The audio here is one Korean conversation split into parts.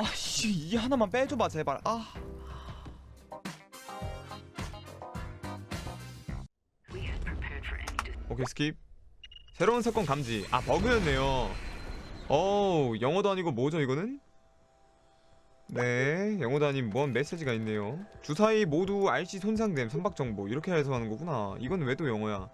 아씨 이 하나만 빼줘봐 제발. 아. 오케이 스킵. 새로운 사건 감지. 아 버그였네요. 어우 영어도 아니고 뭐죠 이거는? 네 영어도 아닌 뭔 메시지가 있네요. 주사위 모두 RC 손상됨 선박정보. 이렇게 해석하는 거구나. 이건 왜 또 영어야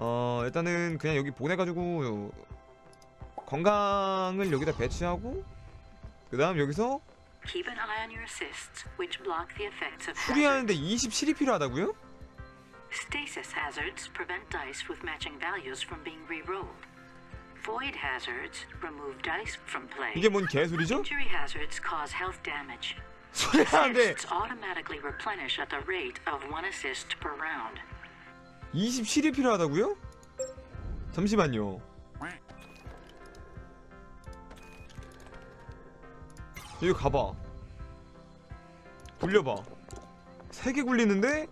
어 일단은 그냥 여기 보내가지고 건강을 여기다 배치하고 그 다음 여기서 수리하는데 hazards. 27이 필요하다고요? Stasis hazards prevent dice with matching values from being re-rolled. Void hazards remove dice from play. 이게 뭔 개소리죠? Injury hazards cause health damage. 수리하는데 Assists automatically replenish at the rate of one assist per round. 27이 필요하다고요? 잠시만요. 여기 가봐. 굴려봐. 세개 굴리는데?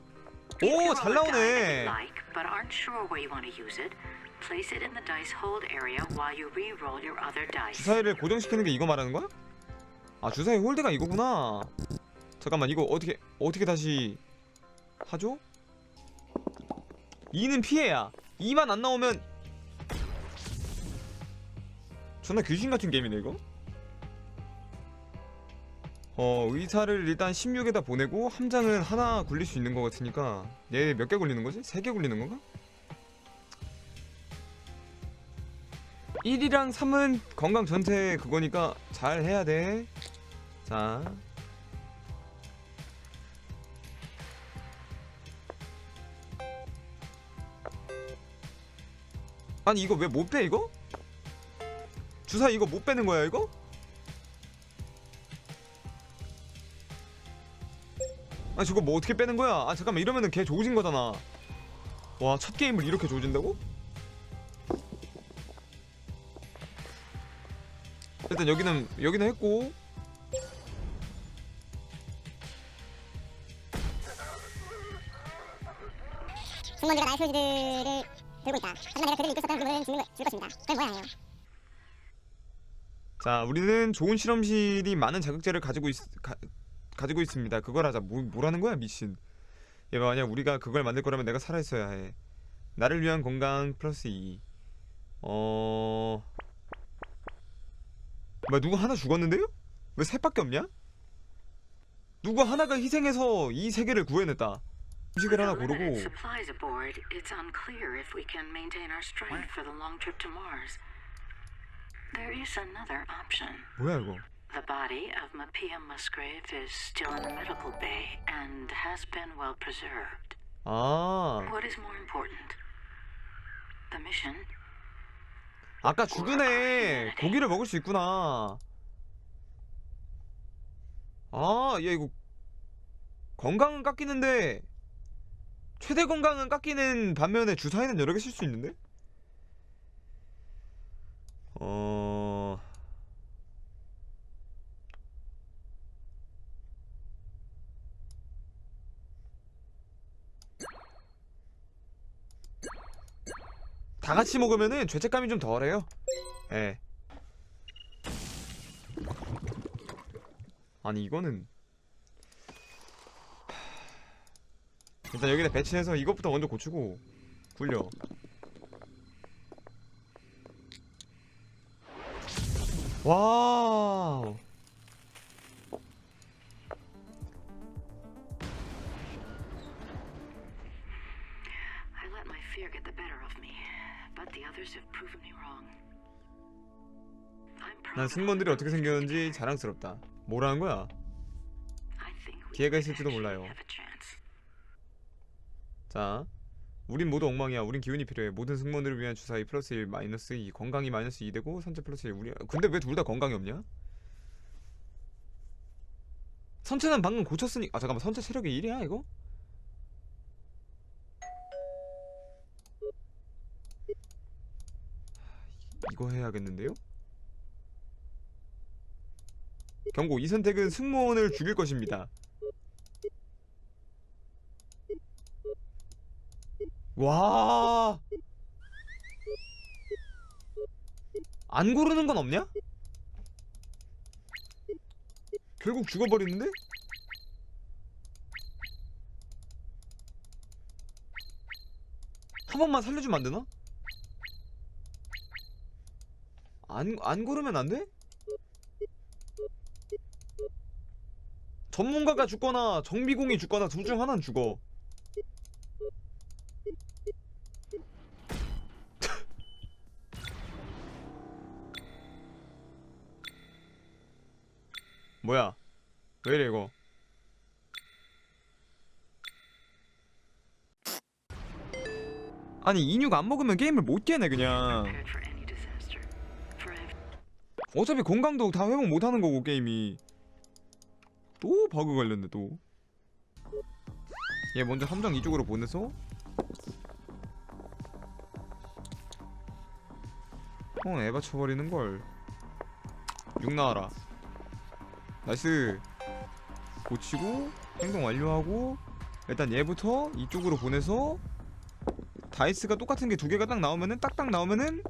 오, 잘 나오네. 주사위를 고정시키는 게 이거 말하는 거야? 아, 주사위 홀드가 이거구나. 잠깐만, 이거 어떻게 어떻게 다시 하죠? 2는 피해야. 2만 안 나오면 존나 귀신 같은 게임이네 이거. 어 의사를 일단 16에다 보내고 함장은 하나 굴릴 수 있는 것 같으니까 얘 몇 개 굴리는 거지? 3개 굴리는 건가? 1이랑 3은 건강 전체 그거니까 잘 해야 돼. 자. 아니 이거 왜 못 빼 이거? 주사 이거 못 빼는 거야 이거? 아 저거 뭐 어떻게 빼는 거야? 아 잠깐만 이러면은 걔 조진 거잖아. 와 첫 게임을 이렇게 조진다고? 일단 여기는 여기는 했고 승무원들과 나의 소지들을 들고 있다. 하지만 내가 그들을 이끌 수 기분을 주는 거, 줄 것입니다. 그런 모양이에요. 자 우리는 좋은 실험실이 많은 자극제를 가지고 있 가, 가지고 있습니다. 그걸 하자. 뭐, 뭐라는 거야 미친. 얘 만약 우리가 그걸 만들 거라면 내가 살아 있어야 해. 나를 위한 건강 플러스 2. 어. 뭐야 누구 하나 죽었는데요? 왜 셋밖에 없냐? 누구 하나가 희생해서 이 세계를 구해냈다. 음식을 하나 고르고 supplies aboard, it's unclear if we can maintain our strength for the long trip to Mars. There is another option. 뭐야 이거? The body of Mapia Musgrave is still in the medical bay and has been well preserved. 아 What is more important? The mission 아까 죽은 애 고기를 먹을 수 있구나. 아, 얘 이거 건강은 깎이는데 최대 건강은 깎이는 반면에 주사위는 여러 개 쓸 수 있는데? 어. 다 같이 먹으면은 죄책감이 좀 덜해요. 예. 아니 이거는 일단 여기다 배치해서 이것부터 먼저 고치고 굴려. 와우. 난 승무원들이 어떻게 생겼는지. 자랑스럽다. 뭐라는 거야? 기회가 있을지도 몰라요. 자, 우린 모두 엉망이야. 우린 기운이 필요해. 모든 승무원들을 위한 주사위 플러스 1 마이너스 2 건강이 마이너스 2 되고 선제 플러스 1 우리 근데 왜 둘 다 건강이 없냐? 선체는 방금 고쳤으니 아 잠깐만 선체 체력이 1이야 이거? 이거 해야겠는데요? 경고 이 선택은 승무원을 죽일 것입니다 와. 안 고르는 건 없냐? 결국 죽어버리는데? 한 번만 살려주면 안 되나? 안, 안 고르면 안 돼? 전문가가 죽거나 정비공이 죽거나 둘 중 하나는 죽어. 아니 인육 안 먹으면 게임을 못 깨네 그냥. 어차피 건강도 다 회복 못 하는 거고 게임이. 또 버그 걸렸네 또. 얘 먼저 함정 이쪽으로 보내서. 어 에바 쳐버리는 걸. 육 나와라. 나이스. 고치고 행동 완료하고 일단 얘부터 이쪽으로 보내서 다이스가 똑같은 게 두 개가 딱 나오면은 딱딱 나오면은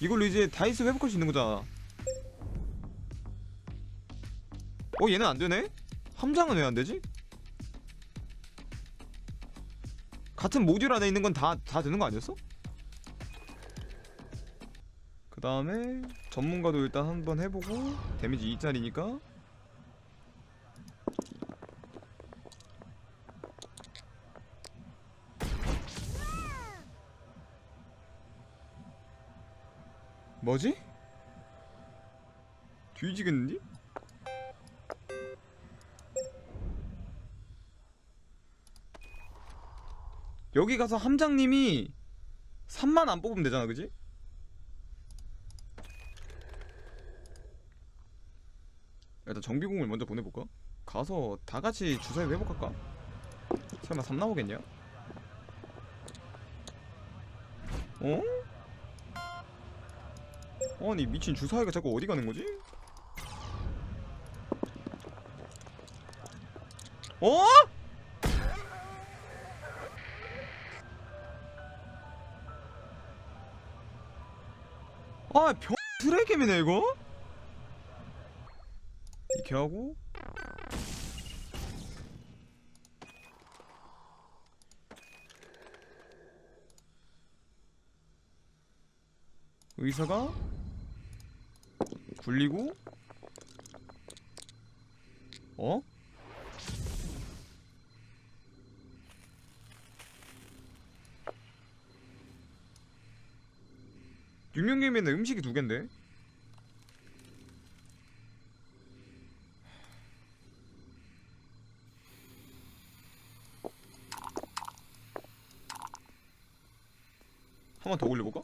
이걸로 이제 다이스 회복할 수 있는 거잖아. 어 얘는 안 되네? 함장은 왜 안 되지? 같은 모듈 안에 있는 건 다다 되는 거 아니었어? 그 다음에 전문가도 일단 한번 해보고 데미지 2짜리니까 뭐지? 뒤지겠는디? 여기 가서 함장님이 3만 안 뽑으면 되잖아 그지? 일단 정비공을 먼저 보내볼까? 가서 다 같이 주사위 회복할까? 설마 3 나오겠냐? 어? 아니 미친 주사위가 자꾸 어디 가는 거지? 어? 아, 병 쓰레기이네 이거. 이렇게 하고 의사가 굴리고 어? 육명게임에는 음식이 두 갠데 한 번 더 올려볼까?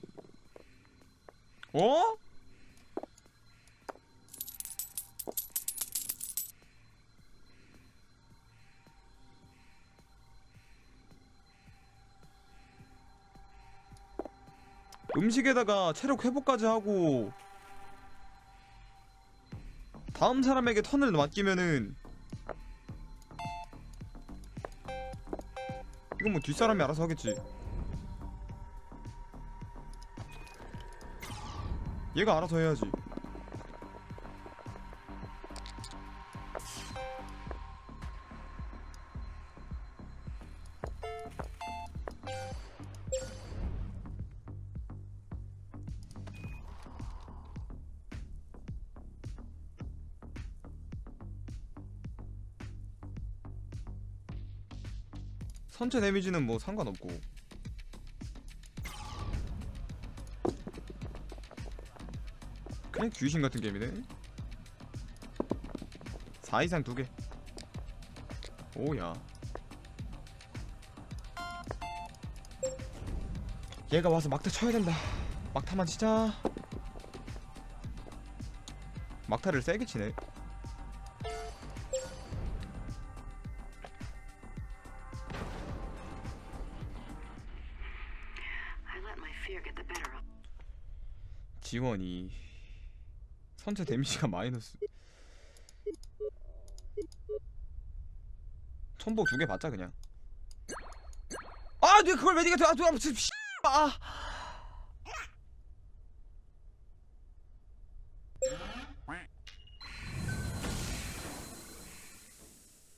음식에다가 체력 회복까지 하고 다음 사람에게 턴을 맡기면은 이건 뭐 뒷사람이 알아서 하겠지. 얘가 알아서 해야지 선체 데미지는 뭐 상관없고. 그냥 귀신 같은 게임이네. 4 이상 두개. 오야. 얘가 와서 막대 쳐야 된다. 막타만 치자. 막타를 세게 치네 지원이 선체 데미지가 마이너스 첨보 두 개 받자 그냥 아, 네 그걸 왜 네가 아, 아, 씨, 씨, 아.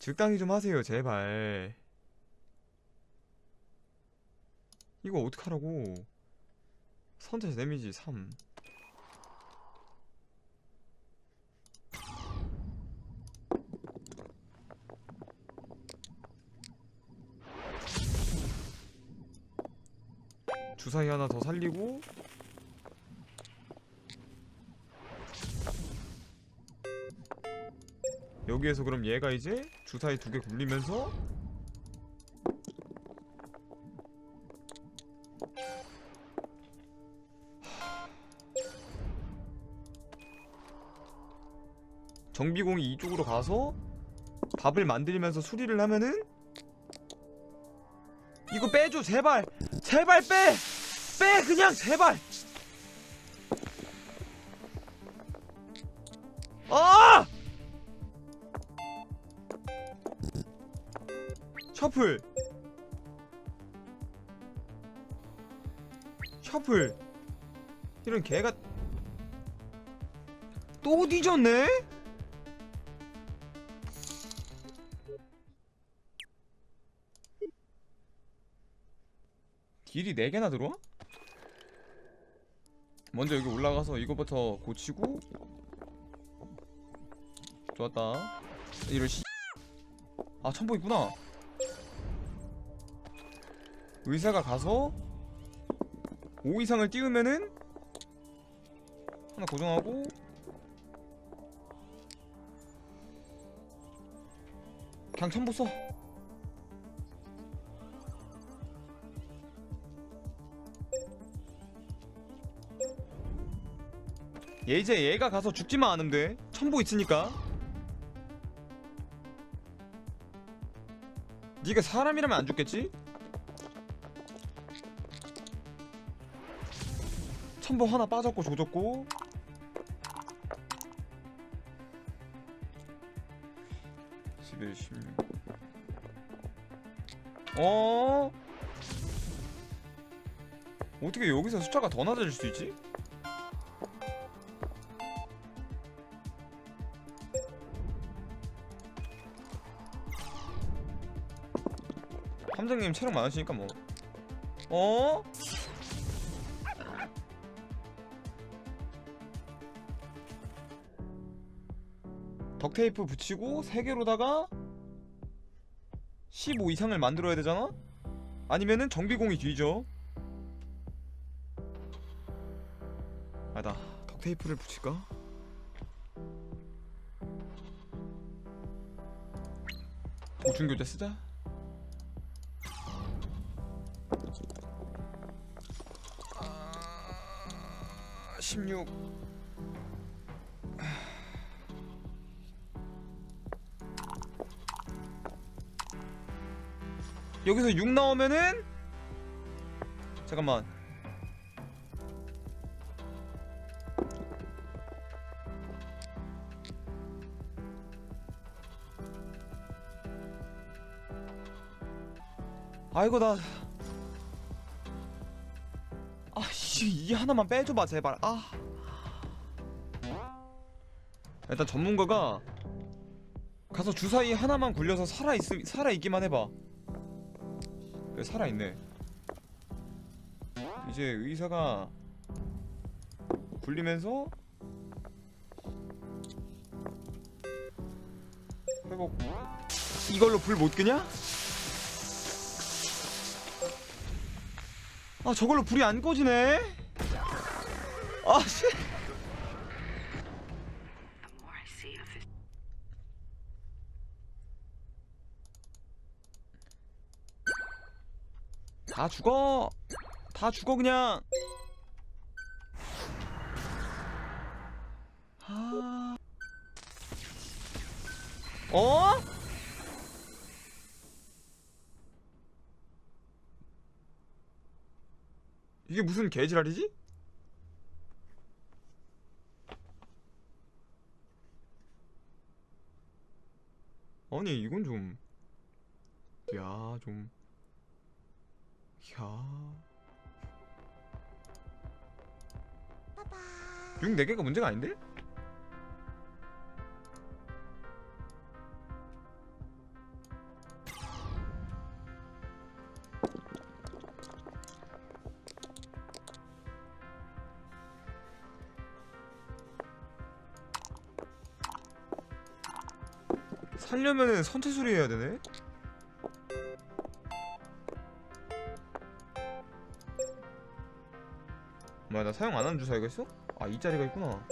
적당히 좀 하세요, 제발. 이거 어떡하라고? 선체 데미지 3. 주사위 하나 더 살리고 여기에서 그럼 얘가 이제 주사위 두 개 굴리면서 정비공이 이쪽으로 가서 밥을 만들면서 수리를 하면은 이거 빼줘 제발 제발 빼! 빼 그냥 제발 아! 셔플 셔플 이런 개가 또 뒤졌네? 딜이 4개나 들어와? 먼저 여기 올라가서 이거부터 고치고. 좋았다. 이럴 씨... 아 천보 있구나. 의사가 가서 5 이상을 띄우면은 하나 고정하고. 그냥 천보 써 얘 이제 얘가 가서 죽지만 않으면 돼 천보 있으니까 네가 사람이라면 안 죽겠지? 천보 하나 빠졌고 조졌고. 어? 어떻게 여기서 숫자가 더 낮아질 수 있지? 함장님 체력 많으시니까 뭐 어? 덕테이프 붙이고 3개로다가 15 이상을 만들어야 되잖아? 아니면은 정비공이 뒤져 아니다 덕테이프를 붙일까? 보충교대 쓰자 16 여기서 6 나오면은 잠깐만. 아이고 나 이 하나만 빼줘봐 제발. 아. 일단 전문가가 가서 주사위 하나만 굴려서 살아 있 살아 있기만 해봐. 그래 살아 있네. 이제 의사가 굴리면서 회복. 이걸로 불 못 끄냐? 아 저걸로 불이 안 꺼지네 아 씨. 다 죽어 다 죽어 그냥 아... 어? 이게 무슨 개지랄이지? 아니 이건 좀, 야 좀, 야. 6 4개가 문제가 아닌데? 살려면은 선체 수리 해야 되네? 뭐야 나 사용 안 하는 주사위가 있어? 아 이 자리가 있구나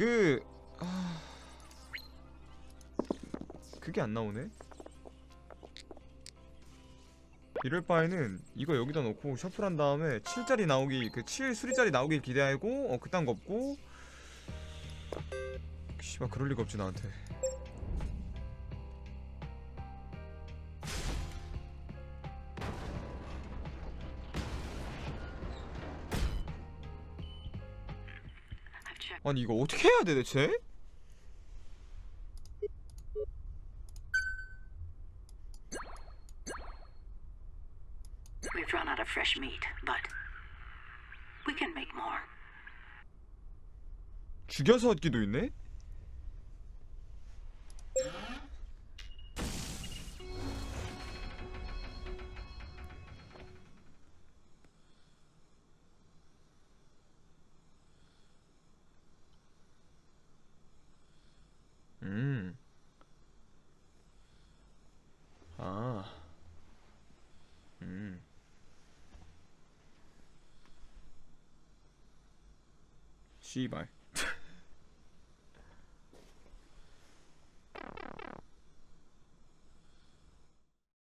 그... 아... 그게 안 나오네? 이럴 바에는 이거 여기다 놓고 셔플한 다음에 7짜리 나오기 그 7 수리짜리 나오길 기대하고 어 그딴 거 없고 씨발 그럴 리가 없지 나한테 아니 이거 어떻게 해야 돼 대체? We've run out of fresh meat, but we can make more. 죽여서 얻기도 있네? 씨발.